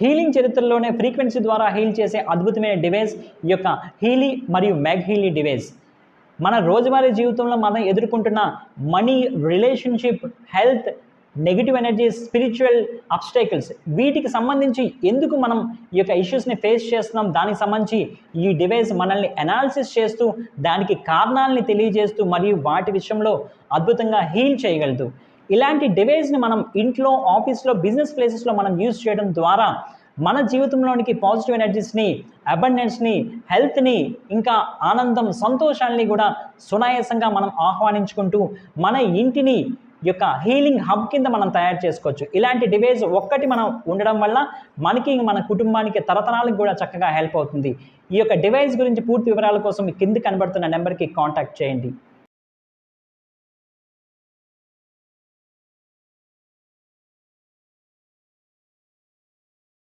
Healing చరిత్రలోనే frequency ద్వారా heal చేసే అద్భుతమైన డివైస్ ఈ యొక్క హీలీ మరియు మ్యాగ్ హీలీ డివైస్. మన రోజువారీ జీవితంలో మనం ఎదుర్కొంటున్న money relationship health negative energy spiritual obstacles వీటికి సంబంధించి ఎందుకు మనం ఈ యొక్క ఇష్యూస్ని ఫేస్ చేస్తున్నాం? దానికి సంబంధించి ఈ డివైస్ మనల్ని అనాలిసిస్ చేస్తూ దానికి కారణాలని తెలియజేస్తూ మరియు వాటి విషయంలో అద్భుతంగా హీల్ చేయగలదు. ఇలాంటి డివైస్ని మనం ఇంట్లో ఆఫీస్లో బిజినెస్ ప్లేసెస్లో మనం యూజ్ చేయడం ద్వారా మన జీవితంలోనికి పాజిటివ్ ఎనర్జీస్ని అబండెన్స్ని హెల్త్ని ఇంకా ఆనందం సంతోషాన్ని కూడా సునాయాసంగా మనం ఆహ్వానించుకుంటూ మన ఇంటిని యొక్క హీలింగ్ హబ్ కింద మనం తయారు చేసుకోవచ్చు. ఇలాంటి డివైస్ ఒక్కటి మనం ఉండడం వల్ల మనకి మన కుటుంబానికి తరతరాలకు కూడా చక్కగా హెల్ప్ అవుతుంది. ఈ యొక్క డివైస్ గురించి పూర్తి వివరాల కోసం కింద కనబడుతున్న నెంబర్కి కాంటాక్ట్ చేయండి.